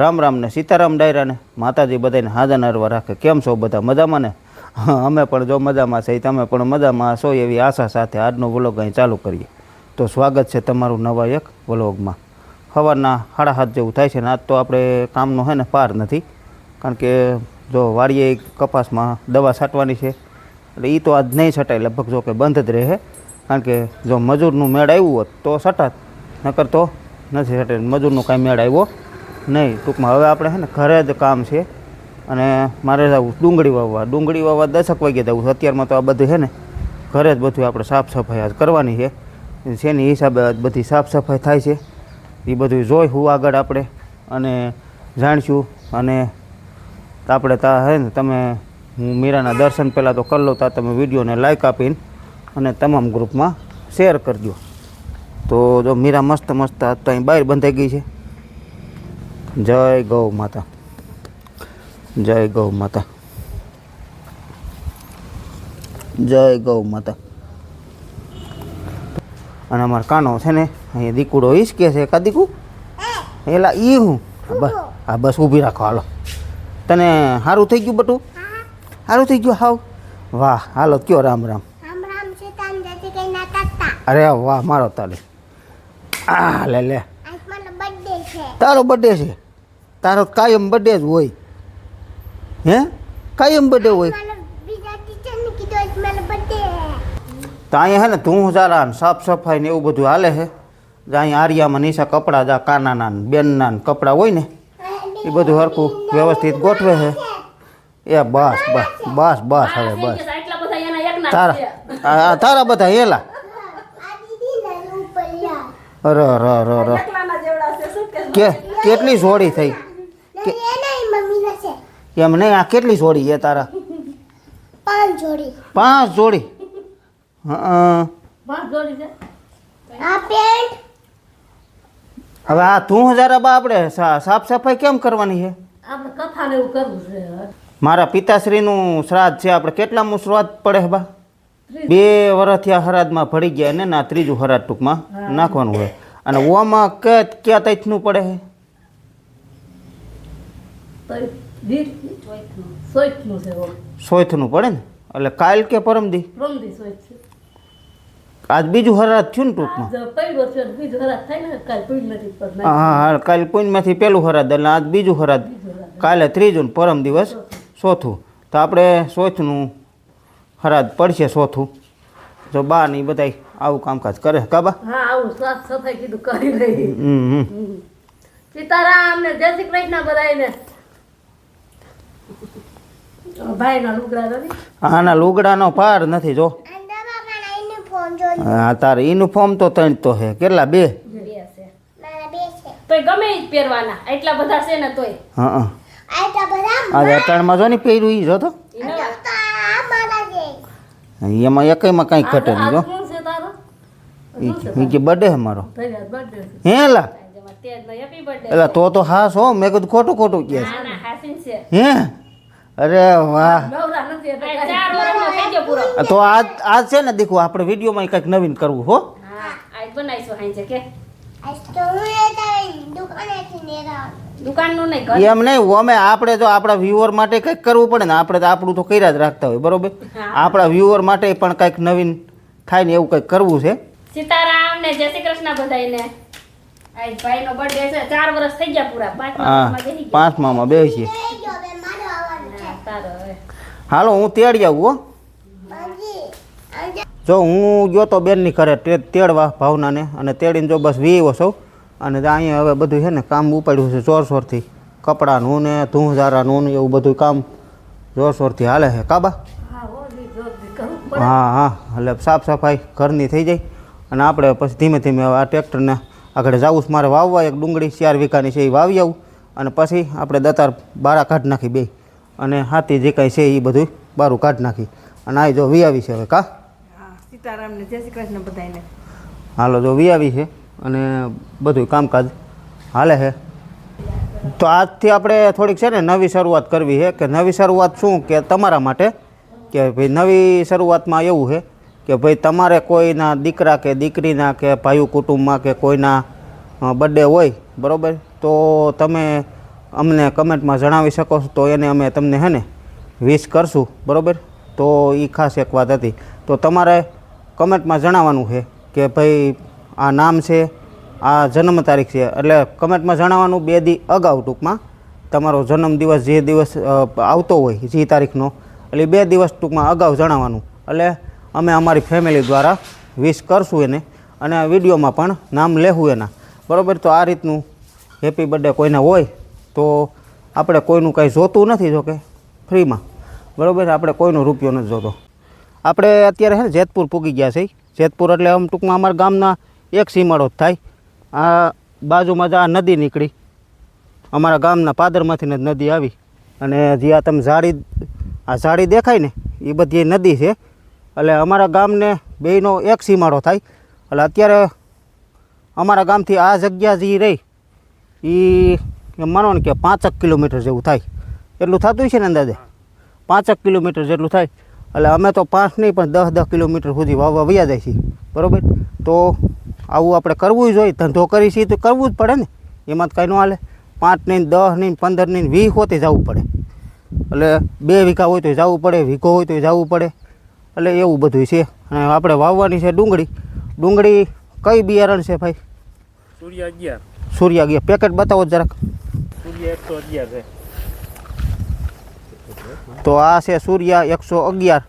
રામ રામ ને સીતારામ ડાયરાને માતાજી બધાને હાજર નરવા રાખે. કેમ છો બધા? મજામાં ને? હા, અમે પણ જો મજામાં છે તમે પણ મજામાં છો એવી આશા સાથે આજનો વ્લોગ અહીં ચાલુ કરીએ. તો સ્વાગત છે તમારું નવા એક વ્લોગમાં. સવારના સાડા હાથ જેવું થાય છે ને આજ તો આપણે કામનો છે ને પાર નથી. કારણ કે જો વાડીએ કપાસમાં દવા છાંટવાની છે એટલે એ તો આજ નહીં છટાય લગભગ જો કે બંધ જ રહે કારણ કે જો મજૂરનું મેળ આવ્યું હોત તો છટાત નકર તો નથી છટે મજૂરનું કાંઈ મેળ આવ્યો નહીં, ટૂંકમાં. હવે આપણે છે ને ઘરે જ કામ છે અને મારે જવું ડુંગળી વાવવા. ડુંગળી વાવવા દસક વાગે જવું છે. અત્યારમાં તો આ બધું છે ને ઘરે જ બધું આપણે સાફ સફાઈ આજ કરવાની છે. શેની હિસાબે બધી સાફ સફાઈ થાય છે એ બધું જોઈ હું આગળ આપણે અને જાણીશું. અને આપણે તા હે ને તમે, હું મીરાના દર્શન પહેલાં તો કરી લો તા તમે વિડીયોને લાઈક આપીને અને તમામ ગ્રુપમાં શેર કરજો. તો જો મીરા મસ્ત મસ્ત તો અહીં બહાર બંધાઈ ગઈ છે. જય ગૌ માતા. જય ગૌ માતા. જય ગૌ માતા. અને અમારો કાનો છે ને અહીંયા દીકુડો ઈશ કે છે. કા દીકુ? એલા ઈ હું. બસ હા બસ ઊભી રાખો હાલો. તને સારું થઈ ગયું બટું? સારું થઈ ગયું હાવ? વાહ હાલો કયો રામ રામ? અરે વાહ મારો તાલે. આ લે લે આજ મારો બર્થડે છે તારો બર્થડે છે. તારો કાયમ બર્થડે જ હોય. હે? કાયમ બર્થડે હોય. મારો બીજા ટીચરને કીધું આજ મારો બર્થડે તો અહીંયા હે ને તું જારા ને સાફ સફાઈ ને એવું બધું હાલે છે જ્યાં અહીંયા આરિયામાં નીચા કપડાં જા કાનાના ને બેનના ને કપડાં હોય ને એ બધું હરખું વ્યવસ્થિત ગોઠવે છે એ બસ બસ બસ બસ હવે બસ. તારા છે. આ- આ તારા બધા હેલા. અરે અરે અરે અરે એકલાના જેવડા છે શું કે કેટલી જોડી થઈ? એમ નહીં? આ કેટલી જોડી છે તારા? પાંચ જોડી. પાંચ જોડી? હા ભાગ જોડી છે? આ પેન્ટ. હવે આ તું હજારા બા આપણે સા- સાફ સફાઈ કેમ કરવાની છે? આપણે કથાને એવું કરવું છે મારા પિતાશ્રીનું શ્રાદ્ધ છે. આપણે કેટલામું શ્રાદ્ધ પડે બા? બે વર્ષથી આ હરાદમાં ભળી ગયા ને ના ત્રીજું હરાદ ટૂંકમાં નાખવાનું હોય. અને ઓમાં કે ક્યાં તારીખનું પડે છે. સોયથનું પડે ને? એટલે કાલ કે પરમદી? આજ બીજું હરાદ થયું ને ટૂંકમાં? હા હા કાલ પૂનમાંથી પહેલું હરાદ એટલે આજ બીજું હરાદ કાલે ત્રીજું ને પરમ દિવસ ચોથું તો આપણે ચોથનું હરાદ પડશે ચોથું જો બા નહીં બધાય આવું કામકાજ કરે કાબા હા આવું સાફ સફાઈ કીધું કરી રહી. હમ હમ. સીતારામ ને જય શ્રી કૃષ્ણ બધાયને. ભાઈના લુગડા નથી? આના લુગડાનો પાર નથી જો. હા તારે યુનિફોર્મ તો ત્રણ તો છે. કેટલા બે? બે છે. મારા બે છે. તોય ગમે જ પહેરવાના. એટલા બધા છે ને તોય. હા હા. આ આજે અટાણમાં જો ને પહેર્યું એ જો તો. એમાં એકમાં કાંઈ ઘટે નહીં જો. છે કે બર્થડે છે મારો. હે લા. એટલે તો તો હાસ હો મેં કીધું ખોટું ખોટું કે છે. ના, ના, હાસીન છે. હે? અરે વાહ. તો આજ આજ છે ને દીકુ આપણે વિડીયોમાં કંઈક નવીન કરવું હો. હા, આજ બનાવીશું હાંજે કે? આજ તો હું એ તારી દુકાનેથી લેતા દુકાનનું નહીં, ઘર- એમ નહીં અમે આપણે જો આપણા વ્યુઅર માટે કંઈક કરવું પડે ને આપણે તો આપણું તો કર્યા જ રાખતા હોય બરોબર? આપણા વ્યુઅર માટે પણ કંઈક નવીન થાય ને એવું કંઈક કરવું છે. સીતારામ ને જય શ્રી કૃષ્ણ બધાયને. આજ ભાઈનો બર્થડે છે ચાર વર્ષ થઈ ગયા પૂરા. બેસી પાંચમામાં બેસીએ બે છે. હાલો હું તેડી આવું હો. જો હું ગયો તો બેનની ઘરે તેડવા ભાવનાને અને તેડીને જો બસ વીવો સૌ અને અહીંયા હવે બધું છે ને કામ ઉપાડ્યું છે જોરશોરથી. કપડાનું ને ધૂંઝારાનું ને એવું બધું કામ જોર શોરથી હાલે છે. કાબા. હા હા એટલે સાફ સફાઈ ઘરની થઈ જાય. અને આપણે પછી ધીમે ધીમે આ ટ્રેક્ટરને આગળ જવું છે. મારે વાવવા એક ડુંગળી ચાર વીઘાની છે એ વાવી આવું. અને પછી આપણે દતાર બારા કાઢી નાખી બે. અને હાથી જે કાંઈ છે એ બધું બારું કાઢી નાખી. અને આ જો વી છે હવે કા? હા, સીતારામને જય શ્રી કૃષ્ણ બધાને હાલો જો વી છે અને બધું કામકાજ હાલે છે. તો આજથી આપણે થોડીક છે ને નવી શરૂઆત કરવી છે. કે નવી શરૂઆત શું? કે તમારા માટે? કે ભાઈ નવી શરૂઆતમાં એવું છે કે ભાઈ તમારે કોઈના દીકરા કે દીકરીના કે ભાઈ કુટુંબમાં કે કોઈના બર્થડે હોય, બરાબર? તો તમે અમને કમેન્ટમાં જણાવી શકો છો, તો એને અમે તમને હે ને વિશ કરશું, બરાબર? તો એ ખાસ એક વાત હતી. તો તમારે કમેન્ટમાં જણાવવાનું છે કે ભાઈ આ નામ છે, આ જન્મ તારીખ છે, એટલે કમેન્ટમાં જણાવવાનું બે દી અગાઉ ટૂંકમાં. તમારો જન્મદિવસ જે દિવસ આવતો હોય, જે તારીખનો, એટલે બે દિવસ ટૂંકમાં અગાઉ જણાવવાનું. એટલે અમે અમારી ફેમિલી દ્વારા વિશ કરશું એને. અને આ વિડીયોમાં પણ નામ લેવું એના. બરાબર? તો આ રીતનું હેપી બર્થડે કોઈને હોય, તો આપણે કોઈનું કાંઈ જોતું નથી જોકે, ફ્રીમાં. બરાબર? આપણે કોઈનો રૂપિયો નથી જોતો. આપણે અત્યારે છે ને જેતપુર પૂગી ગયા છે જેતપુર એટલે આમ ટૂંકમાં અમારા ગામના એક સીમાડો જ થાય. આ બાજુમાં જ આ નદી નીકળી. અમારા ગામના પાદરમાંથી જ નદી આવી. અને જે આ તમે ઝાડી, આ ઝાડી દેખાય ને, એ બધી નદી છે. એટલે અમારા ગામને બેયનો એક સીમાડો થાય. એટલે અત્યારે અમારા ગામથી આ જગ્યા જે રહી. એ માનો ને કે પાંચક કિલોમીટર જેવું થાય. એટલું થતું છે ને અંદાજે? પાંચક કિલોમીટર જેટલું થાય. એટલે અમે તો પાંચ નહીં, પણ દસ દસ કિલોમીટર સુધી વાવવા વયા જાય છીએ બરાબર? તો આવું આપણે કરવું જોઈએ ધંધો કરી છીએ તો કરવું જ પડે ને. એમાં જ કાંઈ ન હાલે. પાંચ નહીં, દસ નહીં, પંદર નહીં, વીસ હોતે જવું પડે. એટલે બે વીઘા હોય તો જવું પડે, વીઘો હોય તો જવું પડે. એટલે એવું બધું છે. અને આપણે વાવવાની છે ડુંગળી. ડુંગળી કઈ બિયારણ છે ભાઈ? સૂર્ય અગિયાર. સૂર્યા અગિયાર. પેકેટ બતાવો જરાક. સૂર્ય એકસો અગિયાર છે. તો આ છે સૂર્યા એકસો અગિયાર.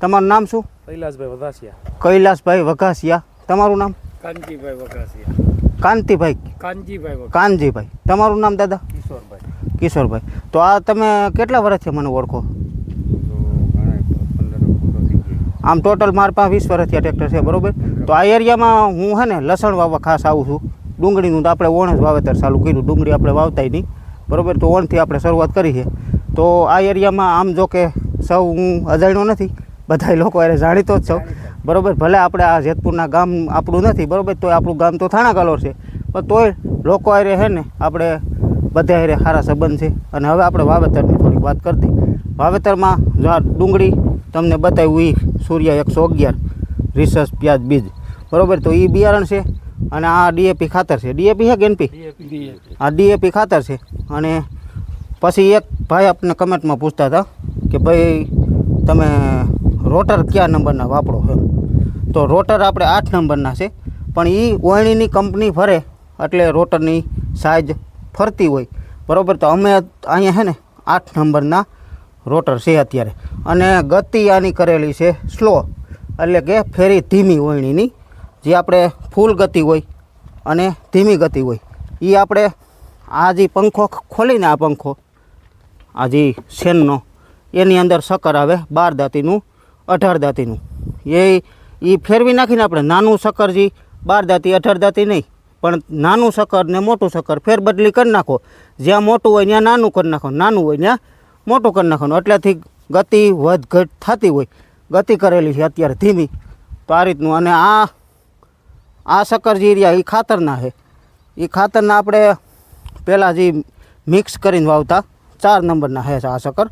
તમારું નામ શું? કૈલાસભાઈ વઘાસિયા. કૈલાસભાઈ વઘાસિયા. તમારું નામ? કાનજીભાઈ વઘાસિયા. કાંતિભાઈ. કાનજીભાઈ કાનજીભાઈ તમારું નામ દાદા? કિશોરભાઈ. કિશોરભાઈ. તો આ તમે કેટલા વર્ષથી મને ઓળખો? આમ ટોટલ મારા પાસે વીસ વર્ષથી આ ટ્રેક્ટર છે, બરોબર? તો આ એરિયામાં હું હે ને લસણ વાવવા ખાસ આવું છું. ડુંગળીનું તો આપણે ઓણ જ વાવેતર ચાલુ કર્યું, ડુંગળી આપણે વાવતાય નહીં. બરોબર? તો ઓણથી આપણે શરૂઆત કરી છે. તો આ એરિયામાં આમ જો કે સૌ હું અજાણ્યો નથી બધા લોકો એને જાણીતો જ સૌ બરોબર? ભલે આપણે આ જેતપુરના ગામ આપણું નથી, બરાબર? તોય આપણું ગામ તો થાણા કલોર છે. પણ તોય લોકો અરે હે ને આપણે બધા અરે સારા સંબંધ છે. અને હવે આપણે વાવેતરની થોડીક વાત કરી દઈએ. વાવેતરમાં ડુંગળી તમને બતાવ્યું એ સૂર્ય એકસો અગિયાર, રિસર્ચ પ્યાજ બીજ. બરોબર, તો એ બિયારણ છે અને આ ડીએપી ખાતર છે. ડીએપી છે કે આ ડીએપી ખાતર છે. અને પછી એક ભાઈ આપણને કમેન્ટમાં પૂછતા હતા કે ભાઈ તમે રોટર કયા નંબરના વાપરો એમ. તો રોટર આપણે આઠ નંબરના છે, પણ એ ઓયણીની કંપની ફરે એટલે રોટરની સાઇઝ ફરતી હોય. બરાબર, તો અમે અહીંયા છે ને આઠ નંબરના રોટર છે અત્યારે. અને ગતિ આની કરેલી છે સ્લો. એટલે કે ફેરી ધીમી ઓયણીની જે આપણે ફૂલ ગતિ હોય અને ધીમી ગતિ હોય. એ આપણે આ જે પંખો ખોલીને આ પંખો, આ જે શેનનો, એની અંદર શક્કર આવે, બાર દાંતીનું, અઢાર દાંતીનું. એ એ ફેરવી નાખીને આપણે નાનું શક્કર જે, બાર દાંતી, અઢાર દાંતી નહીં, પણ નાનું શક્કર ને મોટું શક્કર ફેરબદલી કરી નાખો. જ્યાં મોટું હોય ત્યાં નાનું કરી નાખો. નાનું હોય ત્યાં મોટું કરી નાખવાનું. એટલેથી ગતિ વધ ઘટ થતી હોય. ગતિ કરેલી છે અત્યારે ધીમી. તો આ રીતનું. અને આ આ શક્કર રહ્યા, એ ખાતરના છે. એ ખાતરના આપણે પહેલાં જે મિક્સ કરીને વાવતા, ચાર નંબરના છે આ શક્કર.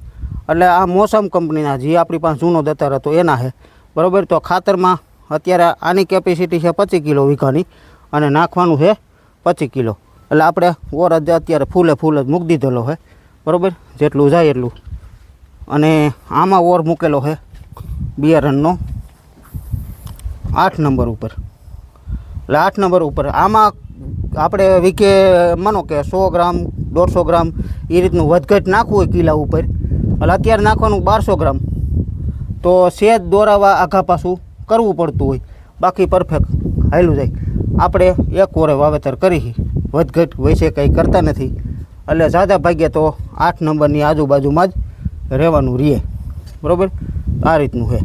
એટલે આ મોસમ કંપનીના જે આપણી પાસે જૂનો દત્તર હતો, એના છે. બરાબર? તો ખાતરમાં અત્યારે આની કેપેસિટી છે પચીસ કિલો વીઘાની અને નાખવાનું છે પચીસ કિલો. એટલે આપણે ઓર અત્યારે ફૂલે ફૂલ જ મૂકી દીધેલો છે. બરાબર? જેટલું જાય એટલું. અને આમાં ઓર મૂકેલો છે બિયારણનો આઠ નંબર ઉપર. એટલે આઠ નંબર ઉપર. આમાં આપણે વીકે માનો કે સો ગ્રામ, દોઢસો ગ્રામ એ રીતનું વધઘટ નાખવું હોય કિલા ઉપર. એટલે અત્યારે નાખવાનું બારસો ગ્રામ. તો સેજ દોરાવા આઘા પાછું કરવું પડતું હોય. બાકી પરફેક્ટ હાયલું જાય. આપણે એક ઓરે વાવેતર કરી વધઘટ વૈસે કંઈ કરતા નથી. એટલે સાદા ભાગ્યે તો આઠ નંબરની આજુબાજુમાં જ રહેવાનું રહે. બરાબર? આ રીતનું છે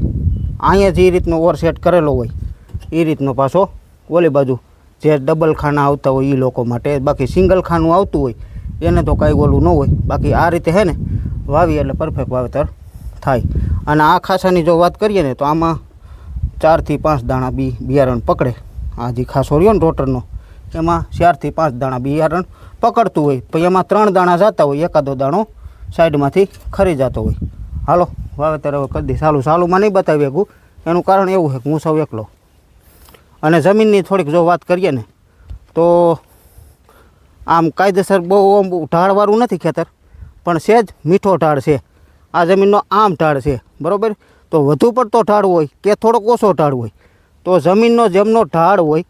અહીંયા જે રીતનો ઓર સેટ કરેલો હોય, એ રીતનો પાછો ઓલી બાજુ જે ડબલ ખાના આવતા હોય એ લોકો માટે, બાકી સિંગલ ખાનું આવતું હોય, એને તો કાંઈ ઓલું ન હોય. બાકી આ રીતે છે ને, વાવી એટલે પરફેક્ટ વાવેતર થાય. અને આ ખાસાની જો વાત કરીએ ને, તો આમાં ચારથી પાંચ દાણા બી બિયારણ પકડે. આ જે ખાસો રહ્યો ને રોટરનો, એમાં ચારથી પાંચ દાણા બિયારણ પકડતું હોય, પછી એમાં ત્રણ દાણા જતા હોય, એકાદો દાણો સાઈડમાંથી ખરી જતો હોય. હાલો, વાવેતર હવે કરી દઈ સાલું સાલુંમાં નહીં બતાવી શકું એનું કારણ એવું છે કે હું સૌ એકલો. અને જમીનની થોડીક જો વાત કરીએ ને, તો આમ કાયદેસર બહુ આમ ઢાળવાળું નથી ખેતર, પણ સહેજ મીઠો ઢાળ છે. આ જમીનનો આમ ઢાળ છે, બરાબર? તો વધુ પડતો ઢાળ હોય કે થોડોક ઓછો ઢાળ હોય, તો જમીનનો જેમનો ઢાળ હોય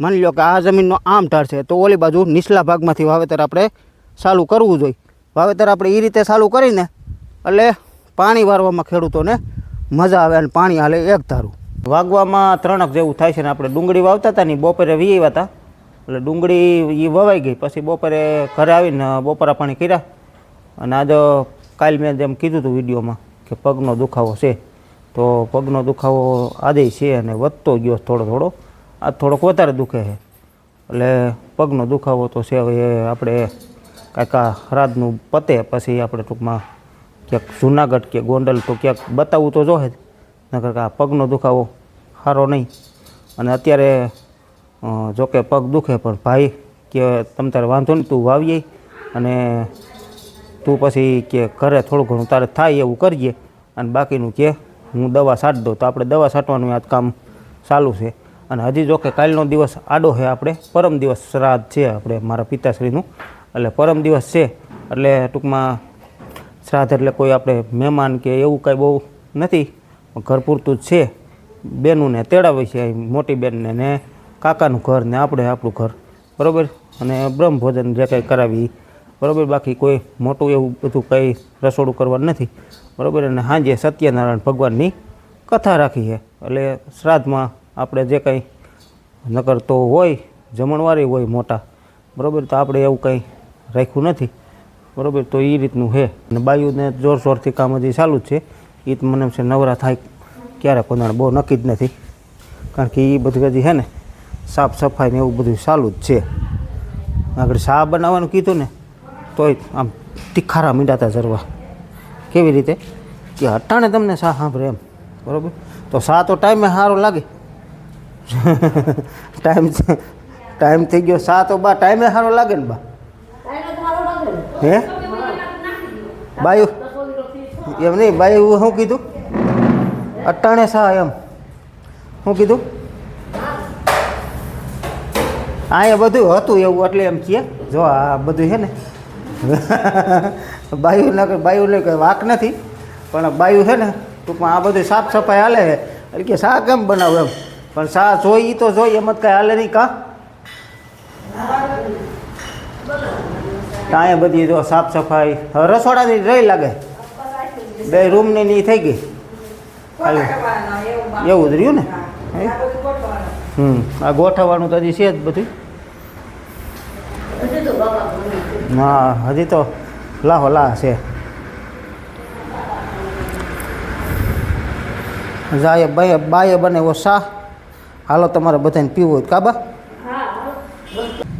માની લો કે આ જમીનનો આમ ઢાળ છે, તો ઓલી બાજુ નીચલા ભાગમાંથી વાવેતર આપણે ચાલુ કરવું જોઈએ. વાવેતર આપણે એ રીતે ચાલુ કરીને એટલે પાણી વારવામાં ખેડૂતોને મજા આવે અને પાણી હાલે એક ધારું. વાગવામાં ત્રણક જેવું થાય છે ને આપણે ડુંગળી વાવતા હતા ને બપોરે વી આવ્યા હતા. એટલે ડુંગળી એ વવાઈ ગઈ, પછી બપોરે ઘરે આવીને બપોરા પાણી કર્યા. અને આજે કાલ મેં જેમ કીધું હતું વિડીયોમાં કે પગનો દુખાવો છે. તો પગનો દુખાવો આજે છે અને વધતો ગયો થોડો થોડો. આ થોડોક વધારે દુખે છે. એટલે પગનો દુખાવો તો છે, હવે આપણે કાંઈક આ રાતનું પતે, પછી આપણે ટૂંકમાં ક્યાંક જુનાગઢ કે ગોંડલ તો ક્યાંક બતાવવું તો જોહે જ. નકર આ પગનો દુખાવો સારો નહીં. અને અત્યારે જોકે પગ દુખે, પણ ભાઈ કે તમ તારે વાંધો નહીં, તું વાવીએ અને તું પછી કે ઘરે થોડું ઘણું તારે થાય એવું કરીએ. અને બાકીનું કે હું દવા છાંટ દઉં, તો આપણે દવા છાંટવાનું આ કામ ચાલુ છે. અને હજી જો કે કાલનો દિવસ આડો છે આપણે, પરમ દિવસ શ્રાદ્ધ છે આપણે મારા પિતાશ્રીનું. એટલે પરમ દિવસ છે, એટલે ટૂંકમાં શ્રાદ્ધ એટલે કોઈ આપણે મહેમાન કે એવું કાંઈ બહુ નથી ઘર પૂરતું જ છે. બેનુંને તેડાવે છે મોટી બેનને ને કાકાનું ઘર ને આપણે આપણું ઘર. બરાબર? અને બ્રહ્મ ભોજન જે કંઈ કરાવી, બરાબર? બાકી કોઈ મોટું એવું બધું કંઈ રસોડું કરવાનું નથી. બરાબર? અને સાંજે સત્યનારાયણ ભગવાનની કથા રાખી છે. એટલે શ્રાદ્ધમાં આપણે જે કંઈ નકર તો હોય, જમણવારી હોય મોટા, બરાબર? તો આપણે એવું કંઈ રાખ્યું નથી, બરાબર? તો એ રીતનું છે અને બાયુને જોરશોરથી કામ હજી ચાલુ જ છે. એ તો મને છે નવરા થાય ક્યારે કોનાણે બહુ નક્કી જ નથી. કારણ કે એ બધું હજી છે ને, સાફ સફાઈ ને એવું બધું ચાલુ જ છે. આગળ શા બનાવવાનું કીધું ને, તોય આમ તીખારા મીંડાતા જરવા. કેવી રીતે? કે અટાણે તમને શા સાંભળે એમ, બરાબર? તો શા તો ટાઈમે સારો લાગે. ટાઈમ ટાઈમ થઈ ગયો સાત તો બા ટાઈમે સારો લાગે ને બા? હે? બાયુ એમ નહીં બાયુ શું કીધું? અટાણે સા એમ. શું કીધું? અહીંયા બધું હતું એવું એટલે એમ કહે. જો આ બધું છે ને. બાયુ ન બાયુ ને કંઈ વાક નથી. પણ બાયુ છે ને ટૂંકમાં આ બધું સાફ સફાઈ હાલે એટલે કે શા કેમ બનાવું એમ. પણ શા જોઈ એ તો જોઈ, એમ જ કાંઈ હાલે નહીં કા? અહીંયા બધી જો સાફ સફાઈ. રસોડાની રહી લાગે. બે રૂમની ની થઈ ગઈ. એવું જ રહ્યું ને? હમ. આ ગોઠવવાનું તો હજી છે જ બધું. હા, હજી તો લાહો લાહ છે. જાય બાય બાય બને ઓ શાહ હાલો તમારે બધાને પીવું હોય કાબા?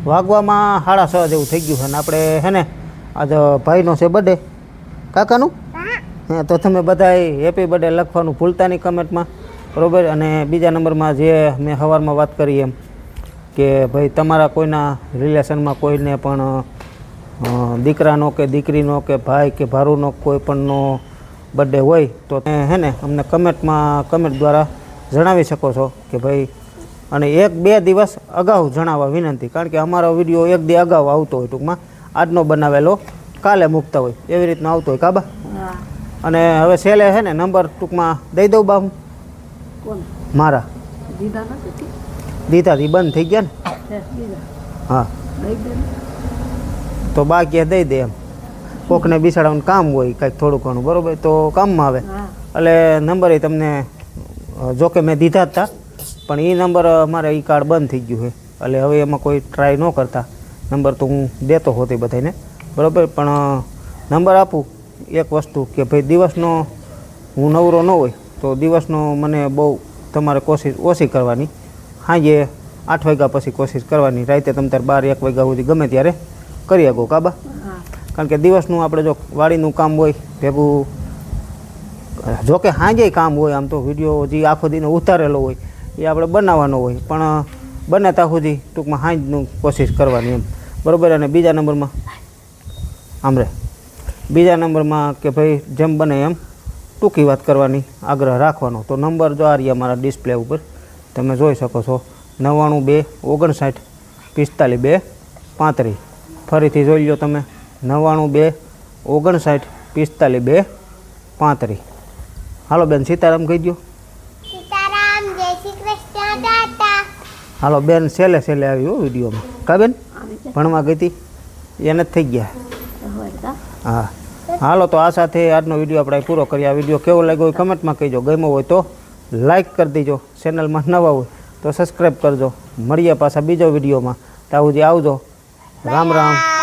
વાગવામાં સાડા છ જેવું થઈ ગયું છે ને આપણે હે ને આજે ભાઈનો છે બર્થડે કાકાનું? હે, તો તમે બધાય હેપી બર્થડે લખવાનું ભૂલતા નહીં કમેન્ટમાં બરાબર? અને બીજા નંબરમાં જે મેં સવારમાં વાત કરી એમ કે ભાઈ તમારા કોઈના રિલેશનમાં કોઈને પણ દીકરાનો કે દીકરીનો કે ભાઈ કે ભારુનો કોઈ પણનો બર્થડે હોય તો હે ને, અમને કમેન્ટમાં કમેન્ટ દ્વારા જણાવી શકો છો કે ભાઈ અને એક બે દિવસ અગાઉ જણાવવા વિનંતી કારણ કે અમારો વીડિયો એક દી અગાઉ આવતો હોય ટૂંકમાં આજનો બનાવેલો કાલે મૂકતા હોય એવી રીતનો આવતો હોય કાબા? અને હવે છેલ્લે છે ને નંબર ટૂંકમાં દઈ દઉં બા હું મારા. દીધાથી બંધ થઈ ગયા ને? હા તો બાકી દઈ દે એમ. કોકને બિસાડવાનું કામ હોય કાંઈક થોડું ઘણું બરાબર? તો કામમાં આવે. એટલે નંબર એ તમને અ, જો કે મેં દીધા હતા પણ એ નંબર મારે એ કાર્ડ બંધ થઈ ગયું છે. એટલે હવે એમાં કોઈ ટ્રાય ન કરતા. નંબર તો હું દેતો હોતી બધાને બરાબર? પણ નંબર આપું એક વસ્તુ કે ભાઈ દિવસનો હું નવરો ન હોય તો દિવસનો મને બહુ તમારે કોશિશ ઓછી કરવાની. સાંજે આઠ વાગ્યા પછી કોશિશ કરવાની. રાતે તમે તાર બાર એક વાગ્યા સુધી ગમે ત્યારે કરી શકો કાબા કારણ કે દિવસનું આપણે જો વાડીનું કામ હોય ભેગું જો હાંજે કામ હોય, આમ તો વીડિયો જે આખો દીનો ઉતારેલો હોય, એ આપણે બનાવવાનો હોય. પણ બને ત્યાં સુધી ટૂંકમાં હાંજનું કોશિશ કરવાની એમ. બરાબર? અને બીજા નંબરમાં? આમ રે બીજા નંબરમાં કે ભાઈ, જેમ બને એમ ટૂંકી વાત કરવાની, આગ્રહ રાખવાનો. તો નંબર જો આ રહ્યા મારા ડિસ્પ્લે ઉપર, તમે જોઈ શકો છો. નવ્વાણું બે ઓગણસાઠ પિસ્તાલીસ બે પાંત્રીસ. ફરીથી જોઈ લો તમે. નવ્વાણું બે ઓગણસાઠ પિસ્તાલીસ બે પાંત્રીસ. હાલો બેન સીતારામ કહી દો સીતારામ જય શ્રી કૃષ્ણ દાતા હાલો બેન છેલ્લે સેલે આવી હો વિડીયોમાં. કા બેન? ભણવા ગઈ હતી? એને જ થઈ ગયા. હા. હાલો તો આ સાથે આજનો વીડિયો આપણે પૂરો કરીએ. આ વીડિયો કેવો લાગ્યો હોય કમેન્ટમાં કહીજો. ગમ્યો હોય તો લાઈક કરી દેજો. ચેનલમાં નવા હોય તો સબસ્ક્રાઈબ કરજો. મળીએ પાછા બીજો વિડીયોમાં. તાવું જે આવજો. રામ રામ.